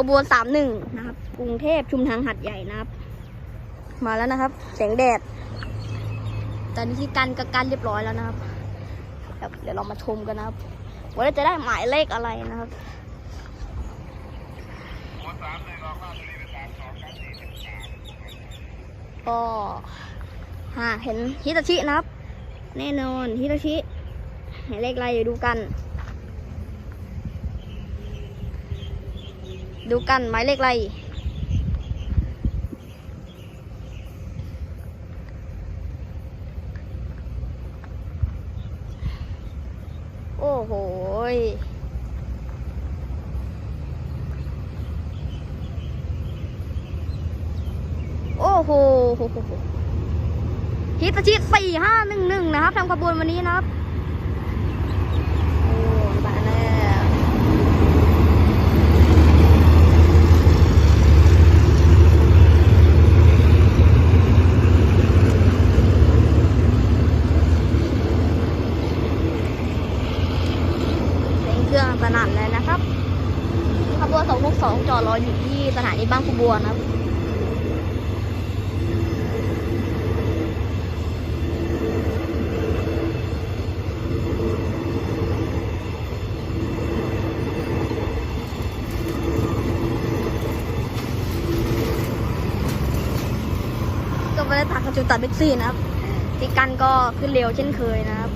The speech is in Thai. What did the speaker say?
ขบวนสามหนึ่งนะครับ กรุงเทพชุมทางหัดใหญ่นะครับ มาแล้วนะครับ แสงแดด ตอนนี้ที่กันก็กันเรียบร้อยแล้วนะครับ เดี๋ยวเรามาชมกันนะครับว่าจะได้หมายเลขอะไรนะครับก็หาเห็นฮิตาชินะครับ แน่นอนฮิตาชิหมายเลขอะไรเดี๋ยวดูกัน ดูกันหมายเลขอะไรโอ้โหโอ้โหฮิตชิสี่ห้าหนึ่งหนึ่งนะครับทำขบวนวันนี้นะครับ โอ้มาแล้ว เป็นเครื่อง สนั่นเลยนะครับขบวน262จอดรออยู่ที่สถานีบางขบวนนะครับก็ไม่ได้ตัดกระจุดตัดเบ็กซี่นะครับที่กันก็ขึ้นเร็วเช่นเคยนะครับ